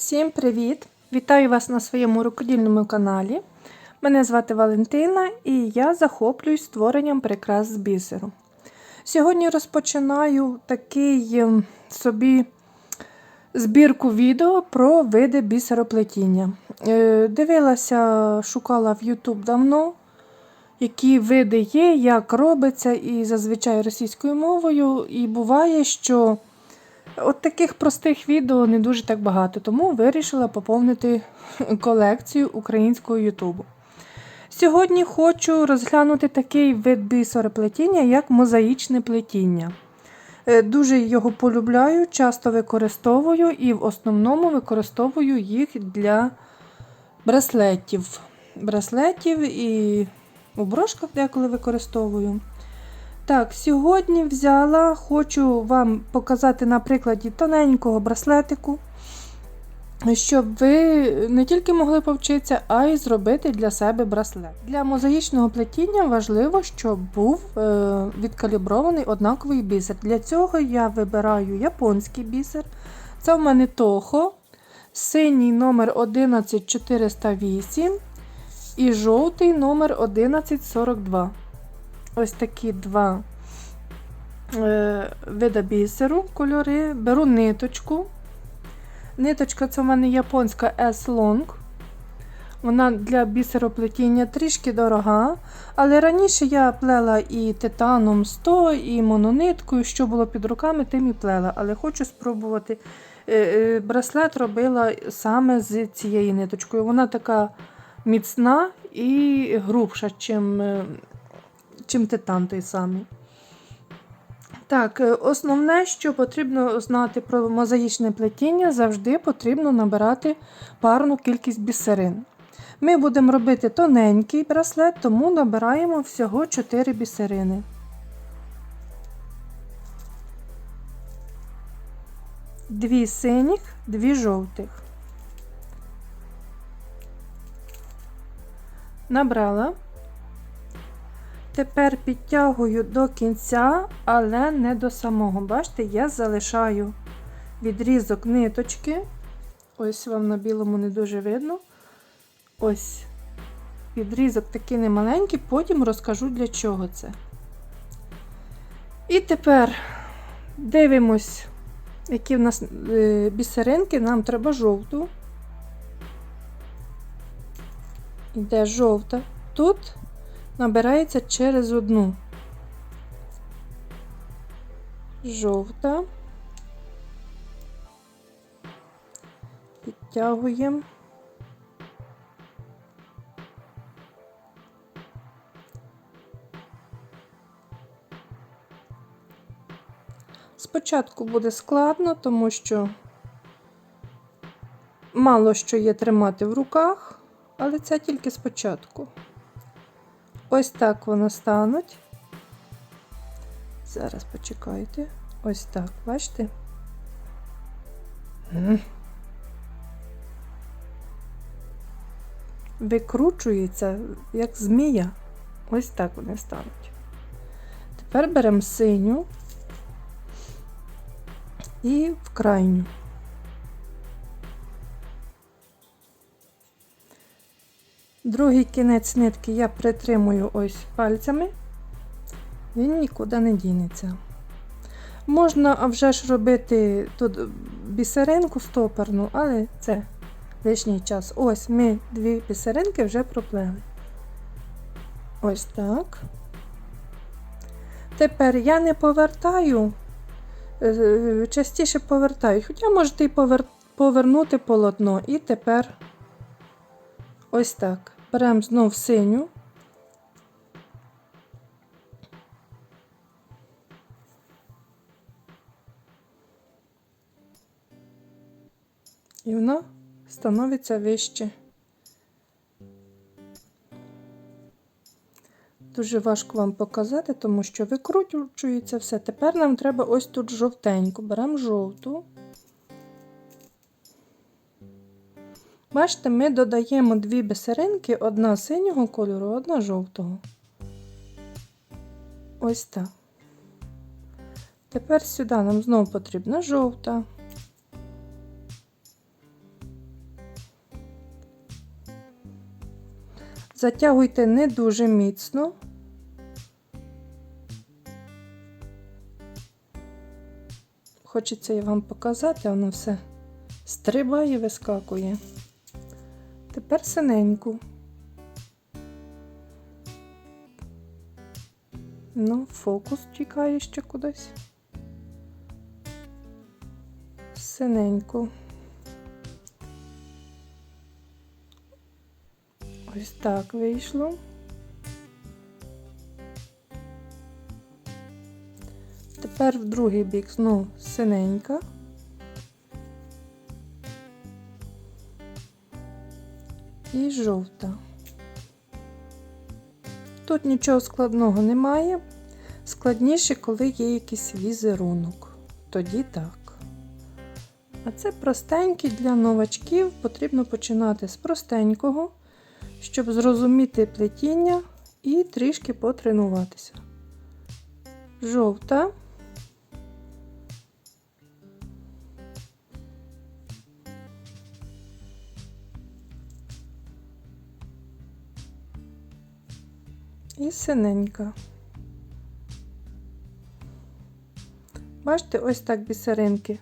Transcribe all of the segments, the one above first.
Всім привіт! Вітаю вас на своєму рукодільному каналі. Мене звати Валентина і я захоплююсь створенням прикрас з бісеру. Сьогодні розпочинаю такий ем, собі збірку відео про види бісероплетіння. Е, Дивилася, шукала в YouTube давно, які види є, як робиться, і зазвичай російською мовою. І буває, що От таких простих відео не дуже так багато, тому вирішила поповнити колекцію українського Ютубу. Сьогодні хочу розглянути такий вид бісероплетіння, як мозаїчне плетіння. Е, Дуже його полюбляю, часто використовую і в основному використовую їх для браслетів. Браслетів і у брошках деколи використовую. Так, сьогодні взяла, хочу вам показати на прикладі тоненького браслетику, щоб ви не тільки могли повчитися, а й зробити для себе браслет. Для мозаїчного плетіння важливо, щоб був е, відкалібрований однаковий бісер. Для цього я вибираю японський бісер. Це в мене Toho, синій номер 11408 і жовтий номер 1142. Ось такі два е, вида бісеру кольори. Беру ниточку. Ниточка це в мене японська S-Long. Вона для бісероплетіння трішки дорога. Але раніше я плела і титаном 100, і монониткою, що було під руками, тим і плела. Але хочу спробувати. Е, е, Браслет робила саме з цією ниточкою. Вона така міцна і грубша, чим чим титан той самий. Так, е, основне, що потрібно знати про мозаїчне плетіння, завжди потрібно набирати парну кількість бісерин. Ми будемо робити тоненький браслет, тому набираємо всього 4 бісерини. Дві синіх, дві жовтих. Набрала. Тепер підтягую до кінця, але не до самого. Бачите, я залишаю відрізок ниточки. Ось вам на білому не дуже видно. Ось відрізок такий немаленький, потім розкажу для чого це. І тепер дивимось, які в нас е, бісеринки, нам треба жовту. Іде жовта. Тут набирається через одну. Жовта. Підтягуємо. Спочатку буде складно, тому що мало що є тримати в руках, але це тільки спочатку. Ось так вони стануть. Зараз почекайте. Ось так, бачите? Викручується, як змія. Ось так вони стануть. Тепер беремо синю і в крайню. Другий кінець нитки я притримую ось пальцями, він нікуди не дінеться. Можна вже ж робити тут бісеринку стоперну, але це лишній час. Ось ми дві бісеринки вже проплели. Ось так. Тепер я не повертаю, е, частіше повертаю, хоча можете і повер... повернути полотно. І тепер ось так. Беремо знов синю. І вона становиться вище. Дуже важко вам показати, тому що викручується все. Тепер нам треба ось тут жовтеньку. Беремо жовту. Бачите, ми додаємо дві бісеринки, одна синього кольору, одна жовтого. Ось так. Тепер сюди нам знову потрібна жовта. Затягуйте не дуже міцно. Хочеться я вам показати, воно все стрибає, вискакує. Тепер синеньку. Ну, фокус тікає ще кудись. Синеньку. Ось так вийшло. Тепер в другий бік знову синенька. І жовта. Тут нічого складного немає. Складніше, коли є якийсь візерунок. Тоді так. А це простенький для новачків. Потрібно починати з простенького, щоб зрозуміти плетіння і трішки потренуватися. Жовта. Синенька. Бачите, ось так бісеринки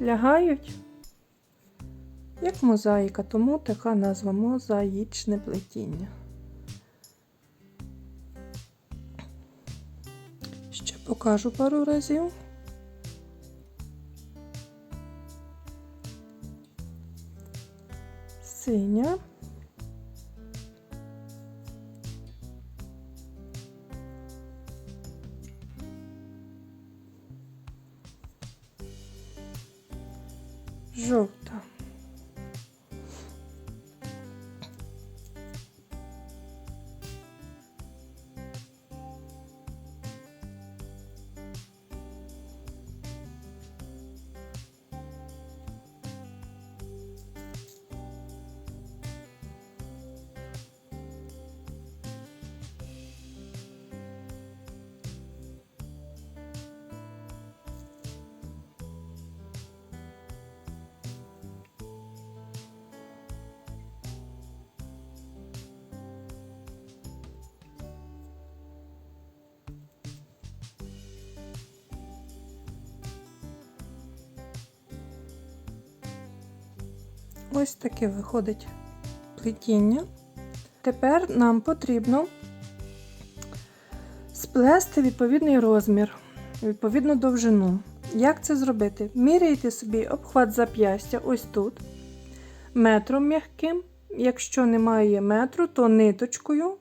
лягають, як мозаїка, тому така назва мозаїчне плетіння. Ще покажу пару разів. Синя. Ось таке виходить плетіння. Тепер нам потрібно сплести відповідний розмір, відповідну довжину. Як це зробити? Міряйте собі обхват зап'ястя ось тут, метром м'яким. Якщо немає метру, то ниточкою.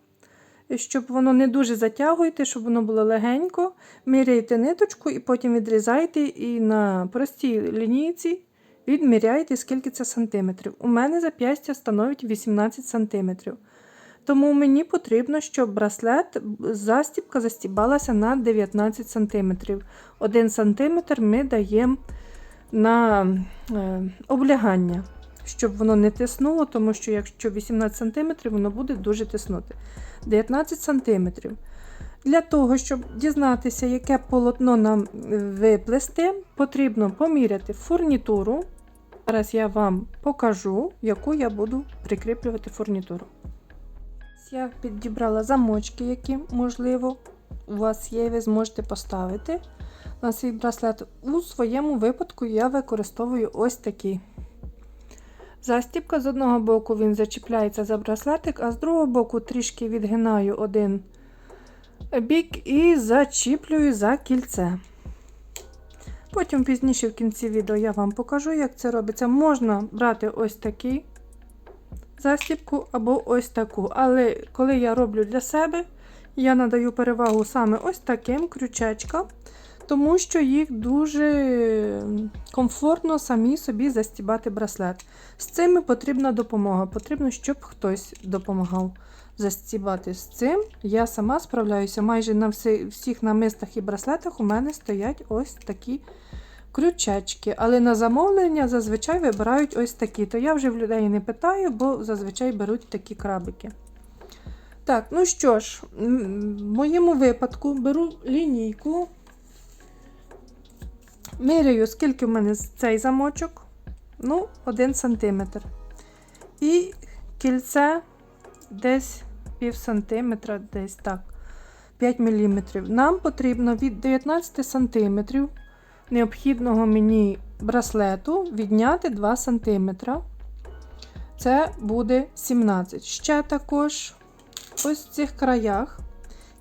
Щоб воно не дуже затягуєте, щоб воно було легенько. Міряйте ниточку і потім відрізайте і на простій лінійці відміряйте, скільки це сантиметрів. У мене зап'ястя становить 18 сантиметрів. Тому мені потрібно, щоб браслет, застібка застібалася на 19 см. 1 см ми даємо на е, облягання, щоб воно не тиснуло, тому що якщо 18 см, воно буде дуже тиснути. 19 см. Для того, щоб дізнатися, яке полотно нам виплести, потрібно поміряти фурнітуру. Зараз я вам покажу, яку я буду прикріплювати фурнітуру. Я підібрала замочки, які, можливо, у вас є, ви зможете поставити на свій браслет. У своєму випадку я використовую ось такі. Застібка з одного боку він зачіпляється за браслетик, а з другого боку трішки відгинаю один бік і зачіплюю за кільце. Потім пізніше в кінці відео я вам покажу, як це робиться. Можна брати ось такий застібку або ось таку. Але коли я роблю для себе, я надаю перевагу саме ось таким крючечкам, тому що їх дуже комфортно самі собі застібати браслет. З цим потрібна допомога. Потрібно, щоб хтось допомагав застібати з цим. Я сама справляюся. Майже на всіх намистах і браслетах у мене стоять ось такі крючечки. Але на замовлення зазвичай вибирають ось такі. То я вже в людей не питаю, бо зазвичай беруть такі крабики. Так, ну що ж, в моєму випадку беру лінійку, міряю, скільки в мене цей замочок. Ну, 1 см. І кільце десь пів сантиметра, десь так, 5 мм. Нам потрібно від 19 см необхідного мені браслету відняти 2 см. Це буде 17. Ще також ось в цих краях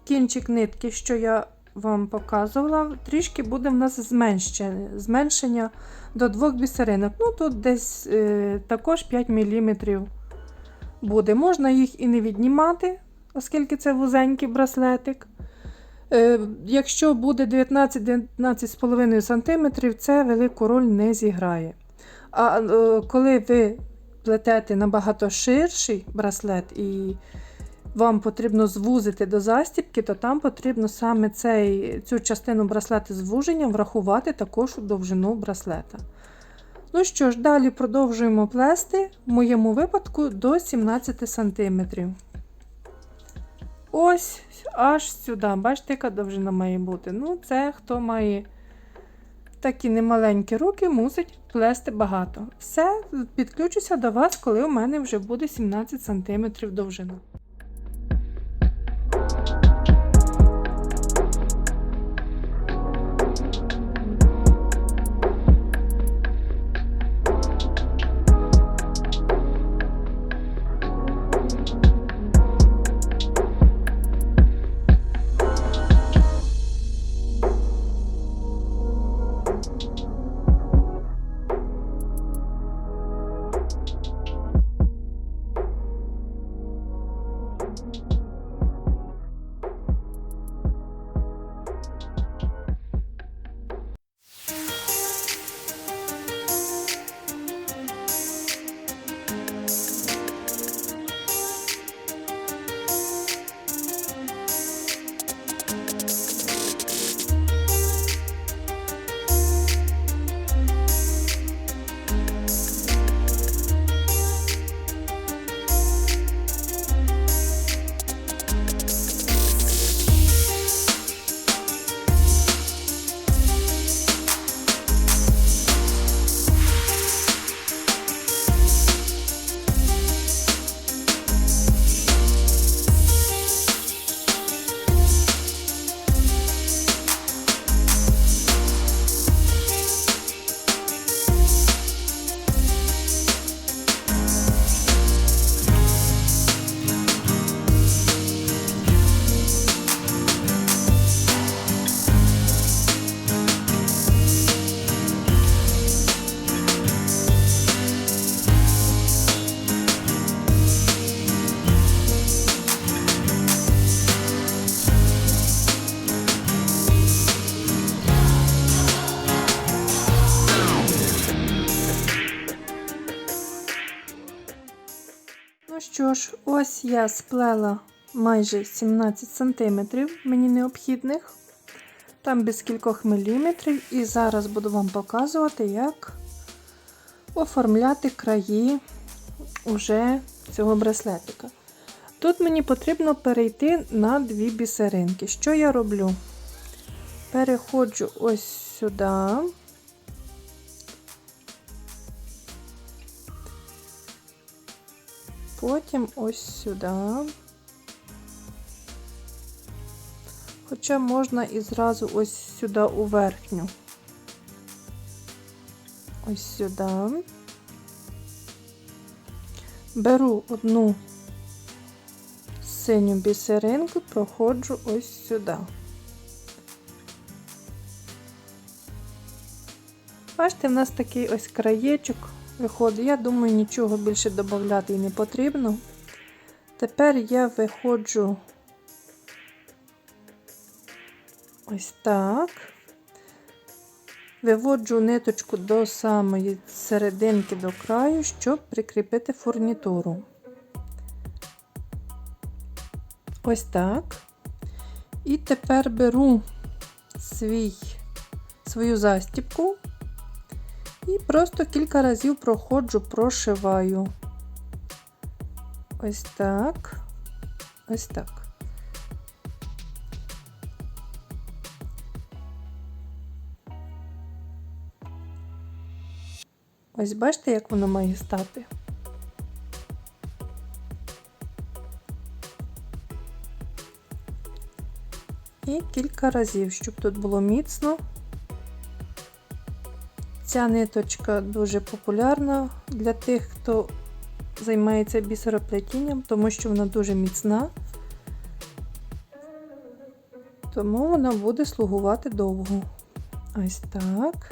кінчик нитки, що я вам показувала, трішки буде в нас зменшення, зменшення до двох бісеринок. Ну, тут десь е, також 5 мм буде. Можна їх і не віднімати, оскільки це вузенький браслетик. Е, якщо буде 19-19,5 см, це велику роль не зіграє. А е, коли ви плетете набагато ширший браслет і вам потрібно звузити до застібки, то там потрібно саме цей, цю частину браслета з звуженням врахувати також у довжину браслета. Ну що ж, далі продовжуємо плести, в моєму випадку до 17 см. Ось аж сюди. Бачите, яка довжина має бути. Ну, це хто має такі немаленькі руки, мусить плести багато. Все, підключуся до вас, коли у мене вже буде 17 см довжина. Що ж, ось я сплела майже 17 см мені необхідних, там без кількох міліметрів, і зараз буду вам показувати, як оформляти краї уже цього браслетика. Тут мені потрібно перейти на дві бісеринки. Що я роблю? Переходжу ось сюди. Потім ось сюди. Хоча можна і зразу ось сюди у верхню. Ось сюди. Беру одну синю бісеринку, проходжу ось сюди. Бачите, в нас такий ось краєчок виходить. Я думаю, нічого більше додати і не потрібно. Тепер я виходжу ось так. Виводжу ниточку до самої серединки до краю, щоб прикріпити фурнітуру. Ось так. І тепер беру свій, свою застіпку і просто кілька разів проходжу, прошиваю. Ось так, ось так. Ось бачите, як воно має стати. І кілька разів, щоб тут було міцно. Ця ниточка дуже популярна для тих, хто займається бісероплетінням, тому що вона дуже міцна, тому вона буде слугувати довго. Ось так.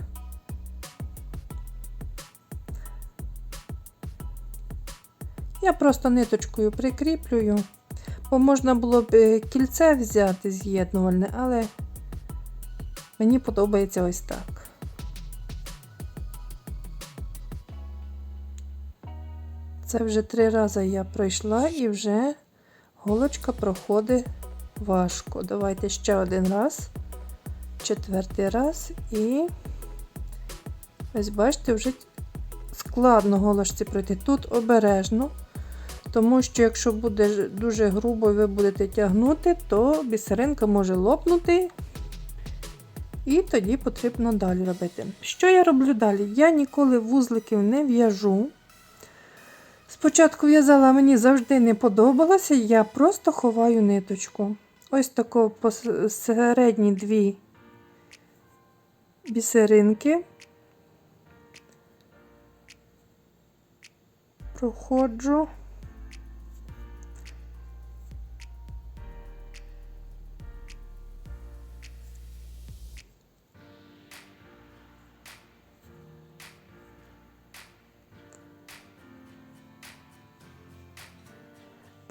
Я просто ниточкою прикріплюю, бо можна було б е, кільце взяти з'єднувальне, але мені подобається ось так. Це вже три рази я пройшла і вже голочка проходить важко. Давайте ще один раз, четвертий раз і ось бачите, вже складно голочці пройти. Тут обережно, тому що якщо буде дуже грубо ви будете тягнути, то бісеринка може лопнути. І тоді потрібно далі робити. Що я роблю далі? Я ніколи вузликів не в'яжу. Спочатку в'язала, мені завжди не подобалося, я просто ховаю ниточку. Ось тако посередні дві бісеринки. Проходжу.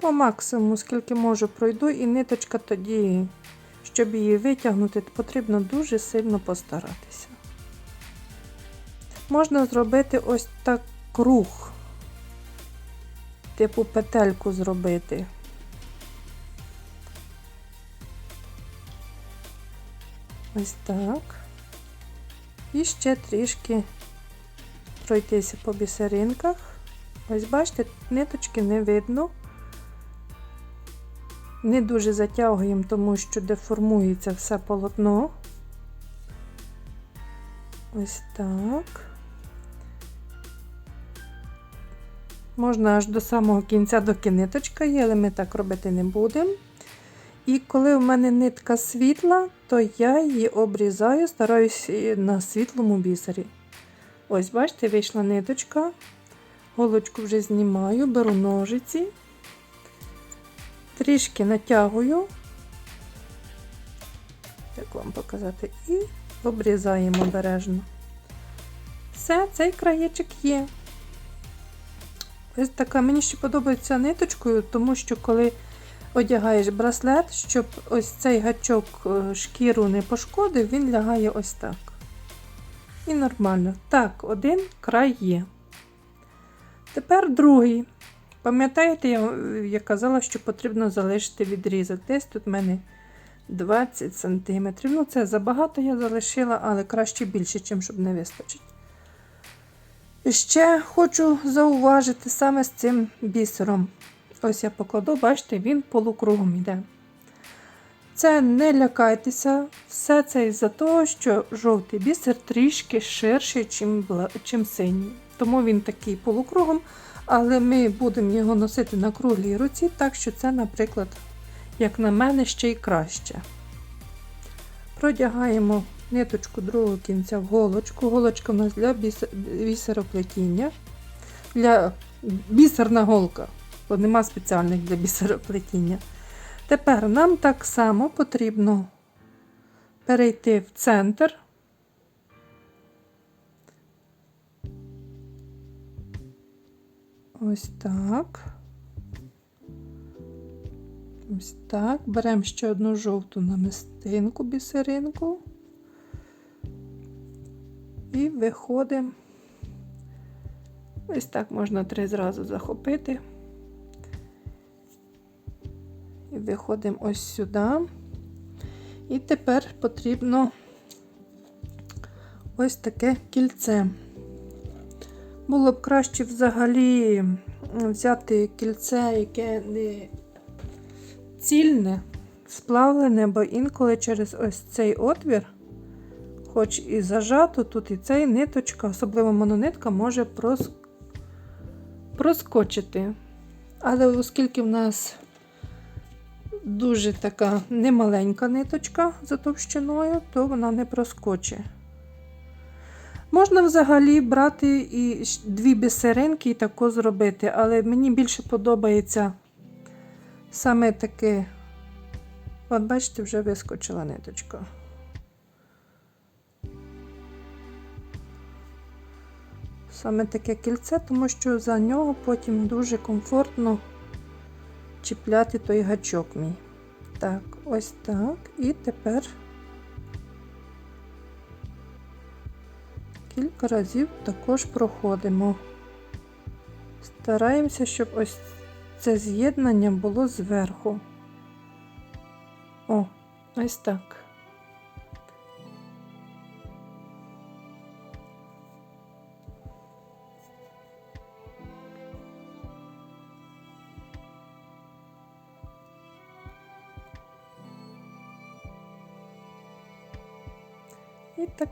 По максимуму, скільки можу, пройду, і ниточка тоді, щоб її витягнути, потрібно дуже сильно постаратися. Можна зробити ось так круг, типу петельку зробити. Ось так. І ще трішки пройтися по бісеринках. Ось бачите, ниточки не видно. Не дуже затягуємо, тому що деформується все полотно. Ось так. Можна аж до самого кінця, доки ниточка є, але ми так робити не будемо. І коли в мене нитка світла, то я її обрізаю, стараюся на світлому бісері. Ось, бачите, вийшла ниточка. Голочку вже знімаю, беру ножиці трішки натягую, як вам показати, і обрізаємо обережно. Все, цей краєчок є. Ось така, мені ще подобається ниточкою, тому що коли одягаєш браслет, щоб ось цей гачок е, шкіру не пошкодив, він лягає ось так. І нормально. Так, один край є. Тепер другий. Пам'ятаєте, я, я казала, що потрібно залишити відрізок. Десь тут в мене 20 см. Ну, це забагато я залишила, але краще більше, чим щоб не вистачить. Ще хочу зауважити саме з цим бісером. Ось я покладу, бачите, він полукругом йде. Це не лякайтеся, все це із-за того, що жовтий бісер трішки ширший, чим, чим синій. Тому він такий полукругом але ми будемо його носити на круглій руці, так що це, наприклад, як на мене, ще й краще. Продягаємо ниточку другого кінця в голочку. Голочка у нас для бісероплетіння, для бісерна голка, бо нема спеціальних для бісероплетіння. Тепер нам так само потрібно перейти в центр Ось так. Ось так. Беремо ще одну жовту намистинку, бісеринку і виходимо. Ось так можна три зразу захопити. І виходимо ось сюди. І тепер потрібно ось таке кільце. Було б краще взагалі взяти кільце, яке не цільне, сплавлене, бо інколи через ось цей отвір, хоч і зажато, тут і цей ниточка, особливо мононитка, може прос... проскочити. Але оскільки в нас дуже така немаленька ниточка за товщиною, то вона не проскочить. Можна взагалі брати і дві бісеринки і тако зробити, але мені більше подобається саме таке. От бачите, вже вискочила ниточка. Саме таке кільце, тому що за нього потім дуже комфортно чіпляти той гачок мій. Так, ось так. І тепер кілька разів також проходимо. Стараємося, щоб ось це з'єднання було зверху. О, ось так.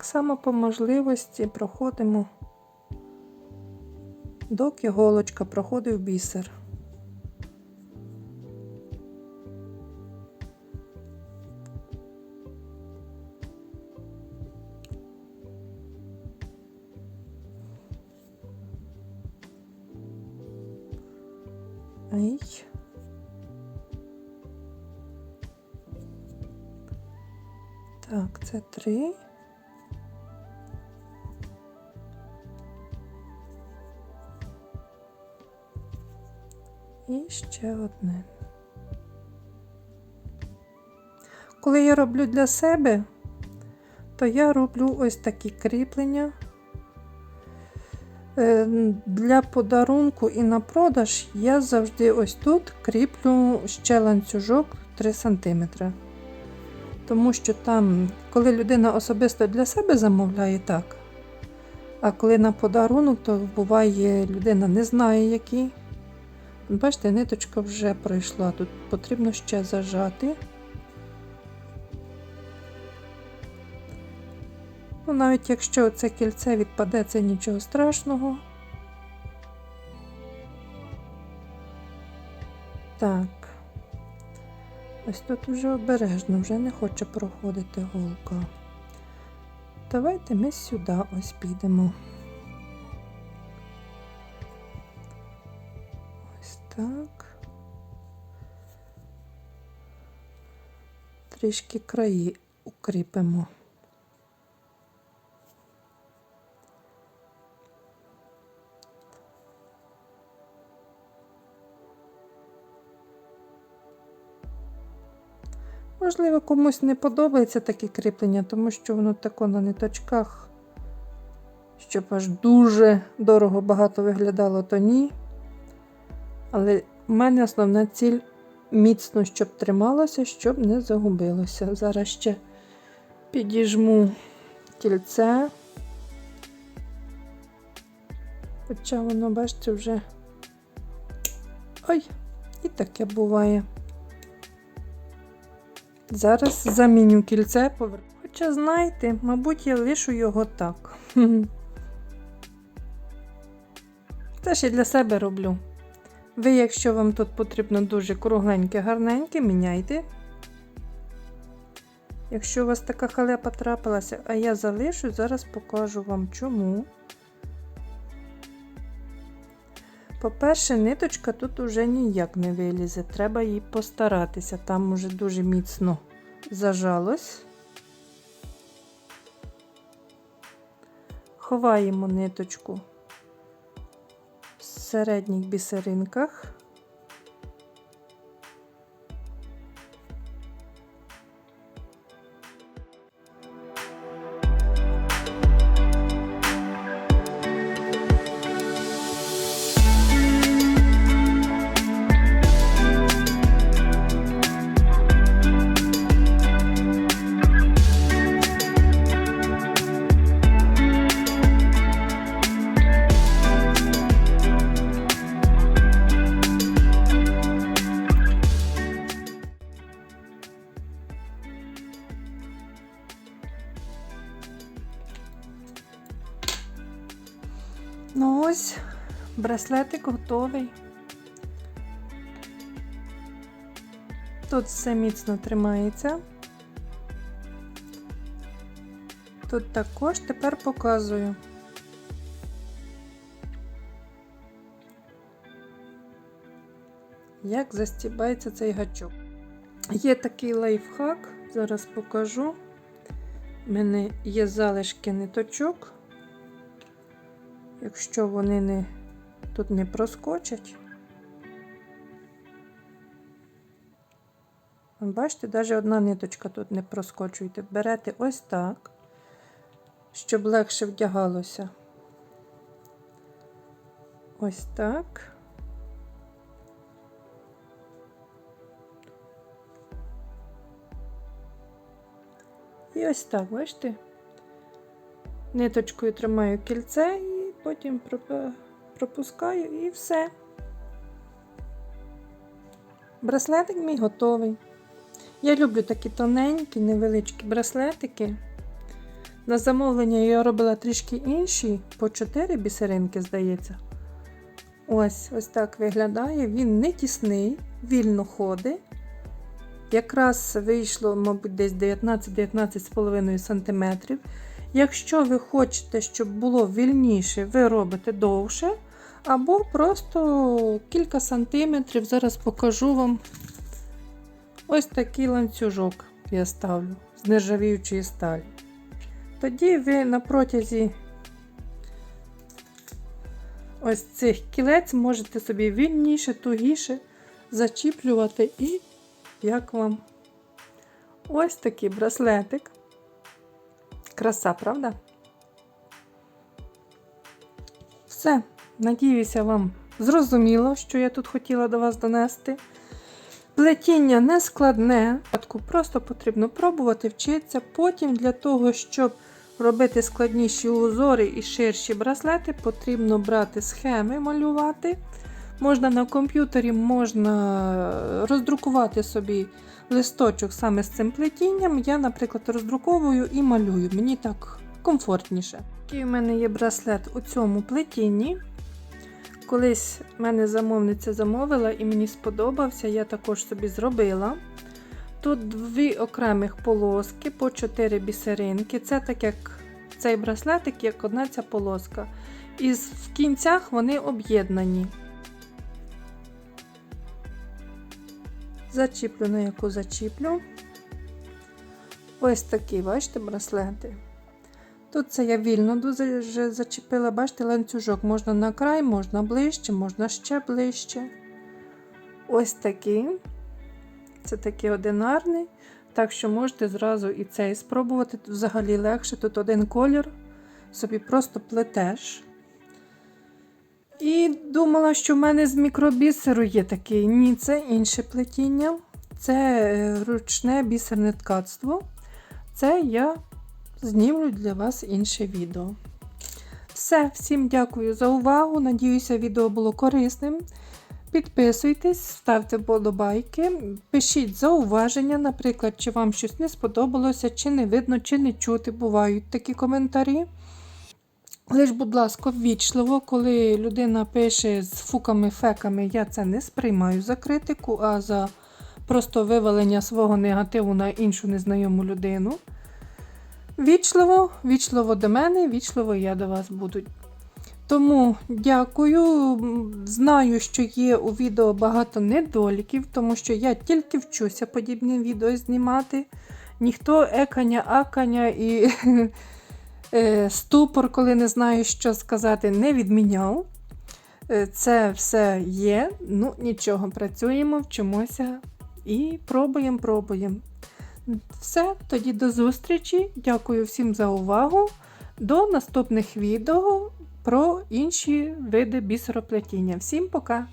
Так само по можливості проходимо, доки голочка проходить в бісер. Ай. Так, це три. Ще одне. Коли я роблю для себе, то я роблю ось такі кріплення. Е, Для подарунку і на продаж я завжди ось тут кріплю ще ланцюжок 3 см. Тому що там, коли людина особисто для себе замовляє так, а коли на подарунок, то буває людина не знає, який. Бачите, ниточка вже пройшла. Тут потрібно ще зажати. Ну, навіть якщо це кільце відпаде, це нічого страшного. Так. Ось тут вже обережно, вже не хоче проходити голка. Давайте ми сюди ось підемо. Так. Трішки краї укріпимо. Можливо, комусь не подобається таке кріплення, тому що воно тако на ниточках, щоб аж дуже дорого багато виглядало, то ні. Але в мене основна ціль міцно, щоб трималося, щоб не загубилося. Зараз ще підіжму кільце. Хоча воно, бачите, вже. Ой, і таке буває. Зараз заміню кільце повер. Хоча, знаєте, мабуть, я лишу його так. Це я для себе роблю. Ви, якщо вам тут потрібно дуже кругленьке, гарненьке, міняйте. Якщо у вас така халепа трапилася, а я залишу, зараз покажу вам чому. По-перше, ниточка тут уже ніяк не вилізе, треба їй постаратися, там уже дуже міцно зажалось. Ховаємо ниточку середніх бісеринках. Браслетик готовий. Тут все міцно тримається. Тут також тепер показую. Як застібається цей гачок. Є такий лайфхак, зараз покажу. У мене є залишки ниточок. Якщо вони не, тут не проскочать. Бачите, навіть одна ниточка тут не проскочуєте. Берете ось так, щоб легше вдягалося. Ось так. І ось так, бачите? Ниточкою тримаю кільце і потім пропускаю і все. Браслетик мій готовий. Я люблю такі тоненькі, невеличкі браслетики. На замовлення я робила трішки інші, по 4 бісеринки, здається. Ось ось так виглядає. Він не тісний, вільно ходить. Якраз вийшло, мабуть, десь 19-19,5 см. Якщо ви хочете, щоб було вільніше, ви робите довше. Або просто кілька сантиметрів. Зараз покажу вам ось такий ланцюжок я ставлю з нержавіючої сталі. Тоді ви на протязі ось цих кілець можете собі вільніше, тугіше зачіплювати і як вам ось такий браслетик. Краса, правда? Все. Надіюся, вам зрозуміло, що я тут хотіла до вас донести. Плетіння не складне, просто потрібно пробувати, вчитися. Потім для того, щоб робити складніші узори і ширші браслети, потрібно брати схеми, малювати. Можна на комп'ютері можна роздрукувати собі листочок саме з цим плетінням. Я, наприклад, роздруковую і малюю. Мені так комфортніше. Такий у мене є браслет у цьому плетінні. Колись мене замовниця замовила і мені сподобався, я також собі зробила. Тут дві окремих полоски по 4 бісеринки. Це так як цей браслетик, як одна ця полоска. І в кінцях вони об'єднані. Зачіплю на яку зачіплю. Ось такі, бачите, браслети. Тут це я вільно дуже зачепила, бачите, ланцюжок можна на край, можна ближче, можна ще ближче. Ось такий. Це такий одинарний. Так що можете зразу і цей спробувати. Тут взагалі легше. Тут один колір, собі просто плетеш. І думала, що в мене з мікробісеру є такий. Ні, це інше плетіння. Це е, ручне бісерне ткацтво. Це я знімлю для вас інше відео. Все, всім дякую за увагу. Надіюся, відео було корисним. Підписуйтесь, ставте вподобайки, пишіть зауваження, наприклад, чи вам щось не сподобалося, чи не видно, чи не чути. Бувають такі коментарі. Лиш, будь ласка, ввічливо, коли людина пише з фуками-феками, я це не сприймаю за критику, а за просто вивалення свого негативу на іншу незнайому людину. Вічливо, вічливо до мене, вічливо я до вас буду. Тому дякую. Знаю, що є у відео багато недоліків, тому що я тільки вчуся подібні відео знімати. Ніхто еканя, аканя і е, ступор, коли не знаю, що сказати, не відміняв. Е, це все є. Ну, нічого, працюємо, вчимося і пробуємо, пробуємо. Все, тоді до зустрічі. Дякую всім за увагу. До наступних відео про інші види бісероплетіння. Всім пока!